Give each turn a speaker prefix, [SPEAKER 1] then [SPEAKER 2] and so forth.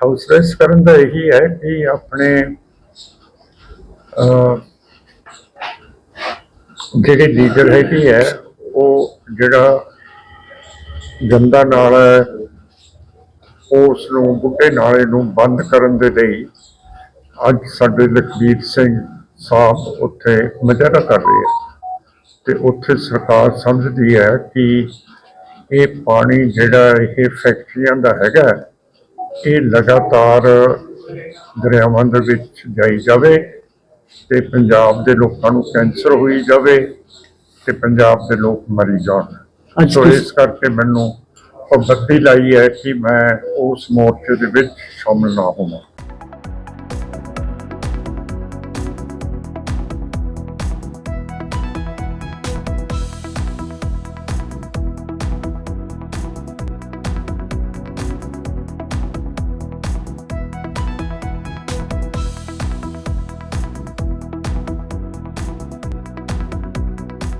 [SPEAKER 1] House arrest ਕਰਨ ਦਾ ਇਹੀ ਹੈ ਕਿ ਆਪਣੇ ਜਿਹੜੇ ਲੀਡਰ ਹੈਗੇ ਹੈ ਉਹ ਜਿਹੜਾ ਗੰਦਾ ਨਾਲਾ ਹੈ, ਉਸ ਨੂੰ ਬੁੱਢੇ ਨਾਲੇ ਨੂੰ ਬੰਦ ਕਰਨ ਦੇ ਲਈ ਅੱਜ ਸਾਡੇ ਲਖਬੀਰ ਸਿੰਘ ਸਾਹਿਬ ਉੱਥੇ ਮੁਜ਼ਾਹਰਾ ਕਰ ਰਹੇ ਹੈ ਤੇ ਉੱਥੇ ਸਰਕਾਰ ਸਮਝਦੀ ਹੈ ਕਿ ਇਹ ਪਾਣੀ ਜਿਹੜਾ ਇਹ ਫੈਕਟਰੀਆਂ ਦਾ ਹੈਗਾ ਇਹ ਲਗਾਤਾਰ ਦਰਿਆਵਾਂ ਦੇ ਵਿੱਚ ਜਾਈ ਜਾਵੇ ਤੇ ਪੰਜਾਬ ਦੇ ਲੋਕਾਂ ਨੂੰ ਕੈਂਸਰ ਹੋਈ ਜਾਵੇ ਤੇ ਪੰਜਾਬ ਦੇ ਲੋਕ ਮਰੀ ਜਾਣ। ਸੋ ਇਸ ਕਰਕੇ ਮੈਨੂੰ ਪਾਬੰਦੀ ਲਾਈ ਹੈ ਕਿ ਮੈਂ ਉਸ ਮੋਰਚੇ ਦੇ ਵਿੱਚ ਸ਼ਾਮਲ ਨਾ ਹੋਵਾਂ।